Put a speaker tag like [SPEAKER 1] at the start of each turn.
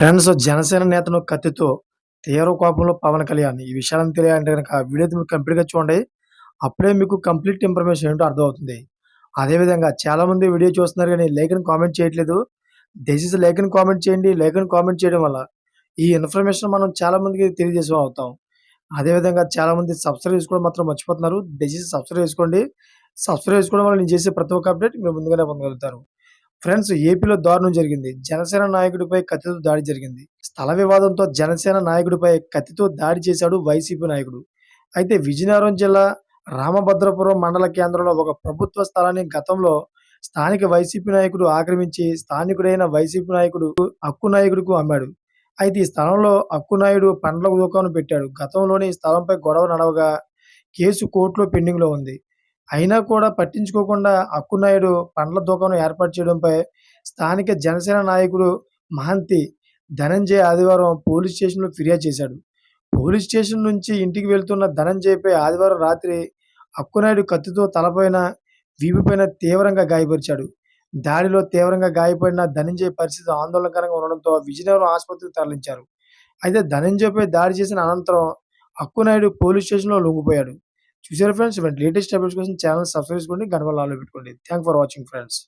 [SPEAKER 1] Friends Janasena నేతను కత్తితో తీవ్ర కోపంలో పవన్ కళ్యాణ్. ఈ విషయాలను తెలియాలంటే కనుక వీడియో మీరు కంప్లీట్గా చూడండి. అప్పుడే మీకు కంప్లీట్ ఇన్ఫర్మేషన్ ఏంటో అర్థమవుతుంది. అదేవిధంగా చాలామంది వీడియో చూస్తున్నారు కానీ లేఖను కామెంట్ చేయట్లేదు. దయచేసి లేఖను కామెంట్ చేయండి. లేఖను కామెంట్ చేయడం వల్ల ఈ ఇన్ఫర్మేషన్ మనం చాలామందికి తెలియజేసే అవుతాం. అదేవిధంగా చాలామంది సబ్స్క్రైబ్ చేసుకోవడం మాత్రం మర్చిపోతున్నారు. దయచేసి సబ్స్క్రైబ్ చేసుకోండి. సబ్స్క్రైబ్ చేసుకోవడం వల్ల నేను చేసే ప్రతి ఒక్క అప్డేట్ మీరు ముందుగానే పొందగలుగుతారు. ఫ్రెండ్స్ ఏపీలో దారుణం జరిగింది. జనసేన నాయకుడిపై కత్తితో దాడి జరిగింది. స్థల వివాదంతో జనసేన నాయకుడిపై కత్తితో దాడి చేశాడు వైసీపీ నాయకుడు. అయితే విజయనగరం జిల్లా రామభద్రపురం మండల కేంద్రంలో ఒక ప్రభుత్వ స్థలాన్ని గతంలో స్థానిక వైసీపీ నాయకుడు ఆక్రమించి స్థానికుడైన వైసీపీ నాయకుడు అక్కు నాయకుడుకు అమ్మాడు. అయితే ఈ స్థలంలో అక్కునాయుడు పండ్ల దుకాణం పెట్టాడు. గతంలోని ఈ స్థలంపై గొడవ నడవగా కేసు కోర్టులో పెండింగ్లో ఉంది. అయినా కూడా పట్టించుకోకుండా అక్కునాయుడు పండ్ల దుకాణం ఏర్పాటు చేయడంపై స్థానిక జనసేన నాయకుడు మహంతి ధనంజయ్ ఆదివారం పోలీస్ స్టేషన్లో ఫిర్యాదు చేశాడు. పోలీస్ స్టేషన్ నుంచి ఇంటికి వెళ్తున్న ధనంజయ్పై ఆదివారం రాత్రి అక్కునాయుడు కత్తితో తలపైన వీపుపైన తీవ్రంగా గాయపరిచాడు. దాడిలో తీవ్రంగా గాయపడిన ధనంజయ్ పరిస్థితి ఆందోళనకరంగా ఉండడంతో విజయనగరం ఆసుపత్రికి తరలించారు. అయితే ధనంజయ్పై దాడి చేసిన అనంతరం అక్కునాయుడు పోలీస్ స్టేషన్లో లొంగిపోయాడు. చూసారా ఫ్రెండ్స్ ఇవన్నీ లేటెస్ట్ అప్డేట్స్ కోసం ఛానల్ సబ్స్క్రైబ్ చేసుకోండి. గంట ఆలో పెట్టుకోండి. Thank for watching friends